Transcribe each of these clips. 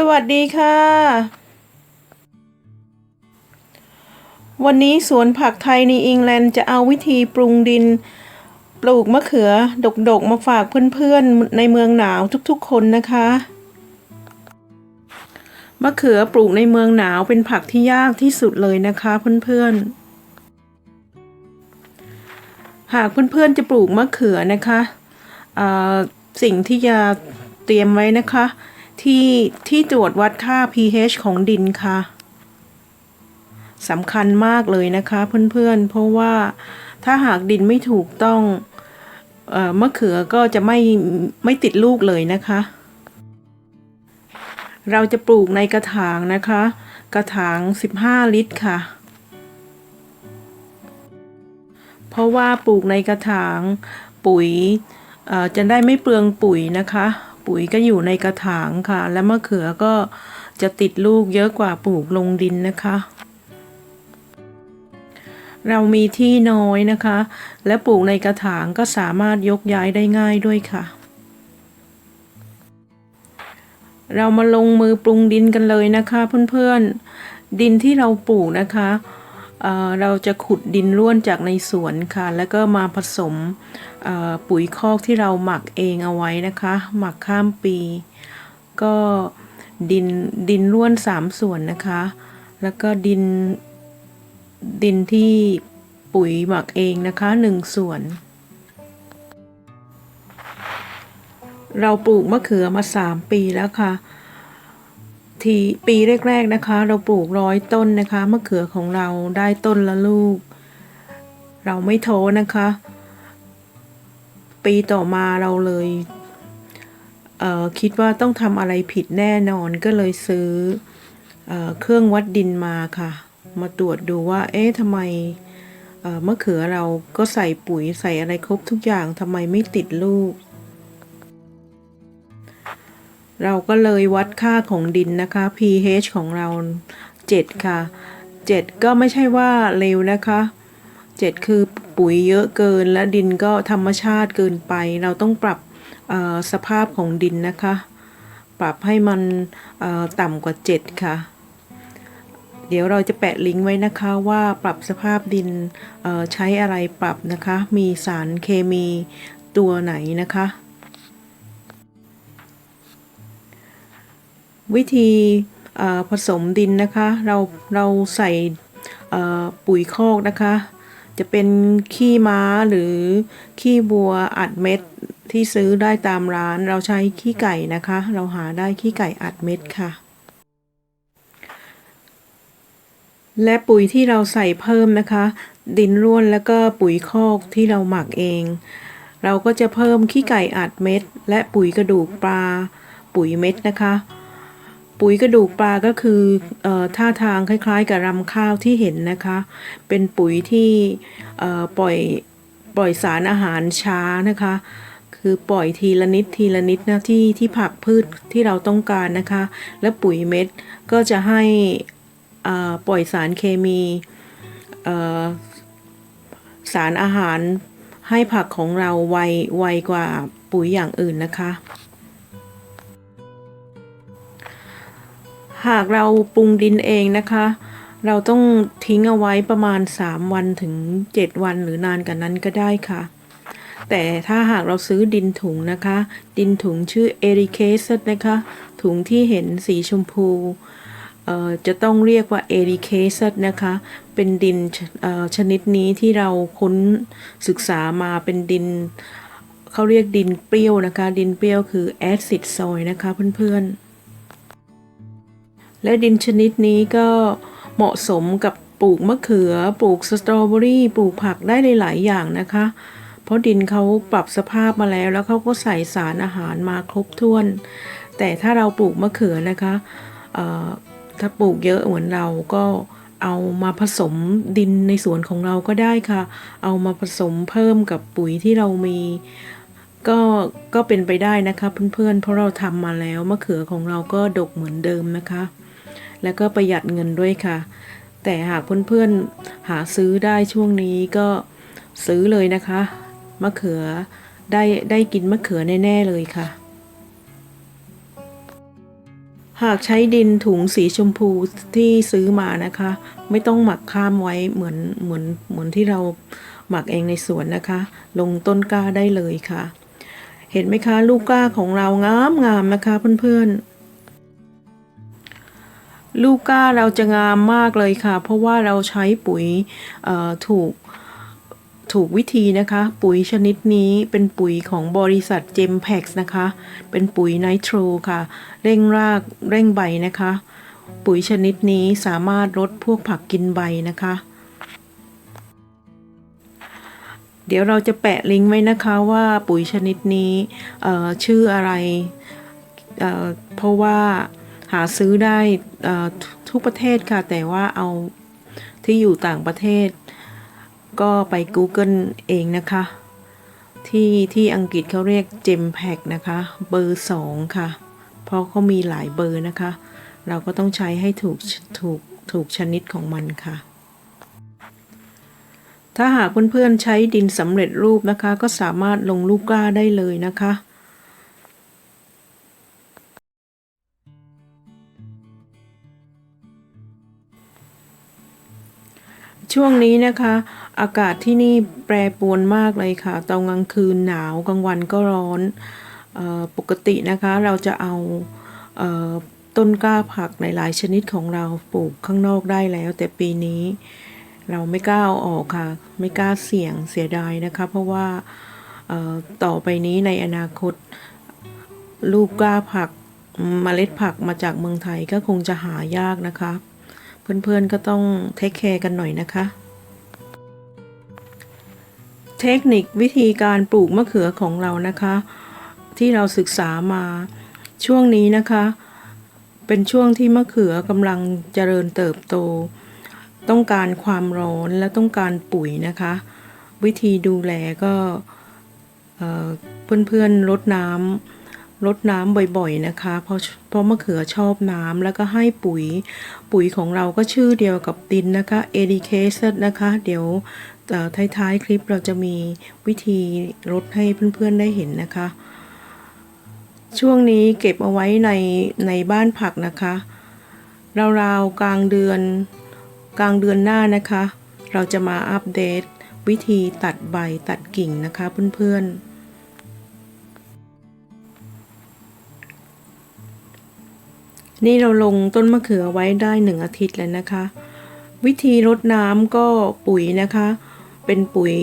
สวัสดีค่ะ วันนี้สวนผักไทยในอังกฤษจะเอาวิธีปรุงดิน ปลูกมะเขือ ดกๆ มาฝากเพื่อนๆ ในเมืองหนาวทุกๆ คนนะคะ มะเขือปลูกในเมืองหนาวเป็นผักที่ยากที่สุดเลยนะคะเพื่อนๆ หากเพื่อนๆ จะปลูกมะเขือนะคะ สิ่งที่จะเตรียมไว้นะคะ ที่ที่ตรวจวัดค่า pH ของดินค่ะสำคัญมากเลยนะคะเพื่อนๆ เพราะว่าถ้าหากดินไม่ถูกต้องเอ่อมะเขือก็จะไม่ไม่ติดลูกเลยนะคะ เราจะปลูกในกระถางนะคะ กระถาง 15 ลิตรค่ะ เพราะว่าปลูกในกระถางปุ๋ยจะได้ไม่เปลืองปุ๋ยนะคะ ปุ๋ยก็อยู่ในกระถางค่ะ และมะเขือก็จะติดลูกเยอะกว่าปลูกลงดินนะคะ เรามีที่น้อยนะคะ และปลูกในกระถางก็สามารถยกย้ายได้ง่ายด้วยค่ะ เรามาลงมือปรุงดินกันเลยนะคะเพื่อนๆดินที่เราปลูกนะคะ เราจะขุดดินร่วนจากในสวนค่ะ แล้วก็มาผสมปุ๋ยคอกที่เราหมักเองเอาไว้นะคะ หมักข้ามปี ก็ดินดินร่วนสามส่วนนะคะ แล้วก็ดินดินที่ปุ๋ยหมักเองนะคะหนึ่งส่วน เราปลูกมะเขือมาสามปีแล้วค่ะ ทีปีแรก ๆนะคะ เราปลูกร้อยต้นนะคะมะเขือของเราได้ต้นละลูก เราไม่ท้อนะคะ ปีต่อมาเราเลยเคิดว่าต้องทำอะไรผิดแน่นอนก็เลยซื้อเอเครื่องวัดดินมาค่ะ มาตรวจดูว่า เอ๊ะทำไมเอ่อมะเขือเราก็ใส่ปุ๋ยใส่อะไรครบทุกอย่างทำไมไม่ติดลูก เราก็เลยวัดค่าของดินนะคะ pH ของเรา 7 ค่ะ 7 ก็ไม่ใช่ว่าเร็วนะคะ 7 คือปุ๋ยเยอะเกินและดินก็ธรรมชาติเกินไป เราต้องปรับสภาพของดินนะคะ ปรับให้มันต่ำกว่า 7 ค่ะ เดี๋ยวเราจะแปะลิงก์ไว้นะคะว่าปรับสภาพดินใช้อะไรปรับนะคะ มีสารเคมีตัวไหนนะคะ วิธีผสมดินนะคะเราเราใส่ปุ๋ยคอกนะคะ จะเป็นขี้ม้าหรือขี้บัวอัดเม็ดที่ซื้อได้ตามร้านเราใช้ขี้ไก่นะคะ เราหาได้ขี้ไก่อัดเม็ดค่ะ และปุ๋ยที่เราใส่เพิ่มนะคะ ดินร่วนแล้วก็ปุ๋ยคอกที่เราหมักเอง เราก็จะเพิ่มขี้ไก่อัดเม็ด และปุ๋ยกระดูกปลาปุ๋ยเม็ดนะคะ ปุ๋ยกระดูกปลาก็คือออท่าทางคล้ายๆ กับรำข้าวที่เห็นนะคะ เป็นปุ๋ยที่ปล่อยปล่อยสารอาหารช้านะคะ คือปล่อยทีละนิดทีละนิดนะที่ที่ผักพืชที่เราต้องการนะคะ และปุ๋ยเม็ดก็จะให้ปล่อยสารเคมีสารอาหารให้ผักของเราไวไวกว่าปุ๋ยอย่างอื่นนะคะ หากเราปรุงดินเองนะคะ เราต้องทิ้งเอาไว้ประมาณ 3 วันถึง 7 วันหรือนานกว่านั้นก็ได้ค่ะ แต่ถ้าหากเราซื้อดินถุงนะคะ ดินถุงชื่อ e r i c a s e d นะคะ ถุงที่เห็นสีชมพูจะต้องเรียกว่า e r i c a s e d นะคะ เป็นดินชนิดนี้ที่เราค้นศึกษามาเป็นดินเขาเรียกดินเปรี้ยวนะคะ ดินเปรี้ยวคือ acid soil นะคะเพื่อนๆ และดินชนิดนี้ก็เหมาะสมกับปลูกมะเขือ ปลูกสตรอเบอรี่ ปลูกผักได้หลาย ๆ อย่างนะคะ เพราะดินเขาปรับสภาพมาแล้ว แล้วเขาก็ใส่สารอาหารมาครบถ้วน แต่ถ้าเราปลูกมะเขือนะคะ ถ้าปลูกเยอะเหมือนเราก็เอามาผสมดินในสวนของเราก็ได้ค่ะ เอามาผสมเพิ่มกับปุ๋ยที่เรามี ก็ก็เป็นไปได้นะคะเพื่อนๆเพราะเราทำมาแล้วมะเขือของเราก็ดกเหมือนเดิมนะคะ แล้วก็ประหยัดเงินด้วยค่ะ แต่หากเพื่อนๆหาซื้อได้ช่วงนี้ก็ซื้อเลยนะคะมะเขือได้ได้กินมะเขือแน่ๆเลยค่ะ หากใช้ดินถุงสีชมพูที่ซื้อมานะคะ ไม่ต้องหมักข้ามไว้เหมือนเหมือนเหมือนที่เราหมักเองในสวนนะคะ ลงต้นกล้าได้เลยค่ะ เห็นไหมคะลูกกล้าของเรางามงามนะคะเพื่อนๆ ลูก,ก้าเราจะงามมากเลยค่ะ เพราะว่าเราใช้ปุ๋ยถูกถูกวิธีนะคะ ปุ๋ยชนิดนี้เป็นปุ๋ยของบริษัทเจมแพ็กนะคะ เป็นปุ๋ยไนโตรค่ะ เร่งรากเร่งใบนะคะ ปุ๋ยชนิดนี้สามารถลดพวกผักกินใบนะคะ เดี๋ยวเราจะแปะลิงก์ไว้นะคะว่าปุ๋ยชนิดนี้ชื่ออะไรเเพราะว่า หาซื้อได้ทุกประเทศค่ะ แต่ว่าเอาที่อยู่ต่างประเทศ ก็ไป Google เองนะคะ ที่ที่อังกฤษเขาเรียก Gem p a c นะคะ เบอร์ 2 ค่ะ เพราะเขามีหลายเบอร์นะคะ เราก็ต้องใช้ให้ถูกถูกถูกชนิดของมันค่ะ ถ้าหากเพื่อนๆใช้ดินสำเร็จรูปนะคะ ก็สามารถลงลูกกล้าได้เลยนะคะ ช่วงนี้นะคะ อากาศที่นี่แปรปรวนมากเลยค่ะ ตอนกลางคืนหนาวกลางวันก็ร้อนออปกตินะคะเราจะเอาเออต้นกล้าผักหลายๆชนิดของเราปลูกข้างนอกได้แล้ว แต่ปีนี้เราไม่กล้าเอาออกค่ะ ไม่กล้าเสี่ยงเสียดายนะคะ เพราะว่าต่อไปนี้ในอนาคตลูกกล้าผักเมล็ดผักมาจากเมืองไทยก็คงจะหายากนะคะ เพื่อนๆก็ต้องเทคแคร์กันหน่อยนะคะ เทคนิควิธีการปลูกมะเขือของเรานะคะ ที่เราศึกษามาช่วงนี้นะคะ เป็นช่วงที่มะเขือกำลังเจริญเติบโต ต้องการความร้อนและต้องการปุ๋ยนะคะ วิธีดูแลก็เเพื่อนๆลดน้ำ ลดน้ำบ่อยๆนะคะ เพราะเพราะมะเขือชอบน้ำแล้วก็ให้ปุ๋ย ปุ๋ยของเราก็ชื่อเดียวกับดินนะคะ e d u c a t e d นะคะ เดี๋ยวท้ายๆคลิปเราจะมีวิธีลดให้เพื่อนๆได้เห็นนะคะ ช่วงนี้เก็บเอาไว้ในในบ้านผักนะคะราวๆกลางเดือนกลางเดือนหน้านะคะ เราจะมาอัปเดตวิธีตัดใบตัดกิ่งนะคะเพื่อนๆ นี่เราลงต้นมะเขือไว้ได้หนึ่งอาทิตย์แล้วนะคะ วิธีรดน้ำก็ปุ๋ยนะคะ เป็นปุ๋ย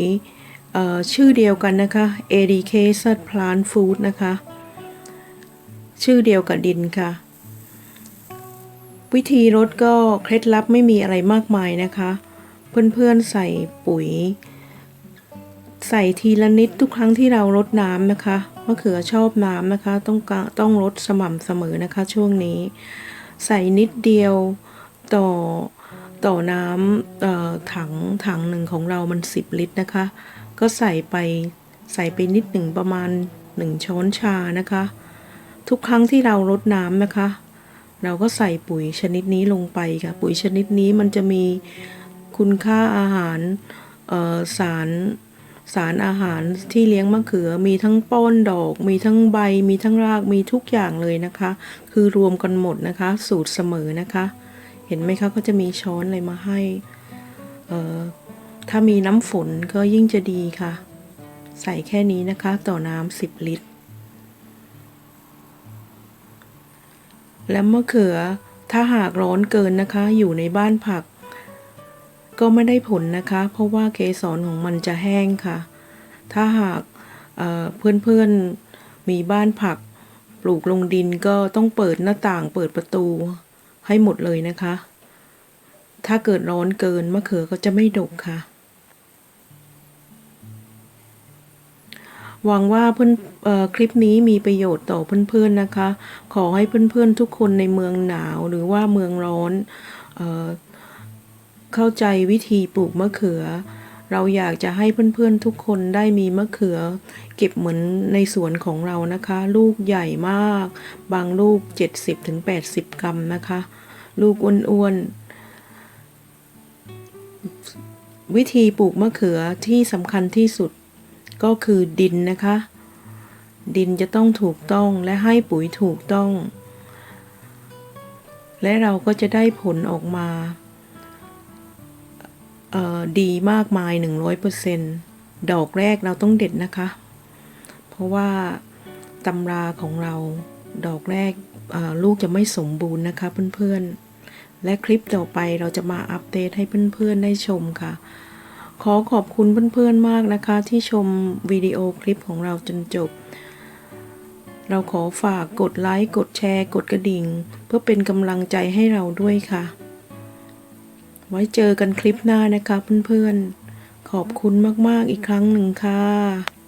ชื่อเดียวกันนะคะ Educated Plant Food นะคะ ชื่อเดียวกับดินค่ะ วิธีรดก็เคล็ดลับไม่มีอะไรมากมายนะคะ เพื่อนๆใส่ปุ๋ย ใส่ทีละนิดทุกครั้งที่เรารดน้ำนะคะ มะเขือชอบน้ำนะคะ ต้องต้องรดสม่ำเสมอนะคะ ช่วงนี้ ใส่นิดเดียวต่อต่อน้ำถังถังหนึ่งของเรามัน 10 ลิตรนะคะ ก็ใส่ไปใส่ไปนิดหนึ่งประมาณ 1 ช้อนชานะคะ ทุกครั้งที่เรารดน้ำนะคะ เราก็ใส่ปุ๋ยชนิดนี้ลงไปค่ะ ปุ๋ยชนิดนี้มันจะมีคุณค่าอาหารสาร สารอาหารที่เลี้ยงมะเขือมีทั้งป้อนดอก มีทั้งใบ มีทั้งรากมีทุกอย่างเลยนะคะ คือรวมกันหมดนะคะ สูตรเสมอนะคะ เห็นไหมคะก็จะมีช้อนอะไรมาให้ถ้ามีน้ำฝนก็ยิ่งจะดีค่ะ ใส่แค่นี้นะคะ ต่อน้ำสิบลิตร และมะเขือถ้าหากร้อนเกินนะคะ อยู่ในบ้านผัก ก็ไม่ได้ผลนะคะ เพราะว่าเกสรของมันจะแห้งค่ะ ถ้าหากเเพื่อนๆมีบ้านผักปลูกลงดินก็ต้องเปิดหน้าต่างเปิดประตูให้หมดเลยนะคะ ถ้าเกิดร้อนเกินมะเขือก็จะไม่ดกค่ะ หวังว่าเพื่อนออคลิปนี้มีประโยชน์ต่อเพื่อนๆนะคะ ขอให้เพื่อนๆทุกคนในเมืองหนาวหรือว่าเมืองร้อนออ เข้าใจวิธีปลูกมะเขือ เราอยากจะให้เพื่อนๆทุกคนได้มีมะเขือ เก็บเหมือนในสวนของเรานะคะ ลูกใหญ่มาก บางลูก 70-80 กรัมนะคะ ลูกอ้วนๆ วิธีปลูกมะเขือที่สำคัญที่สุดก็คือดินนะคะ ดินจะต้องถูกต้องและให้ปุ๋ยถูกต้อง และเราก็จะได้ผลออกมา ดีมากมาย 100%ดอกแรกเราต้องเด็ดนะคะ เพราะว่าตำราของเราดอกแรกลูกจะไม่สมบูรณ์นะคะเพื่อนๆ และคลิปต่อไปเราจะมาอัปเดตให้เพื่อนๆได้ชมค่ะ ขอขอบคุณเพื่อนๆมากนะคะ ที่ชมวิดีโอคลิปของเราจนจบ เราขอฝากกดไลค์ กดแชร์ กดกระดิ่ง เพื่อเป็นกำลังใจให้เราด้วยค่ะ ไว้เจอกันคลิปหน้านะคะเพื่อนๆ ขอบคุณมากๆอีกครั้งหนึ่งค่ะ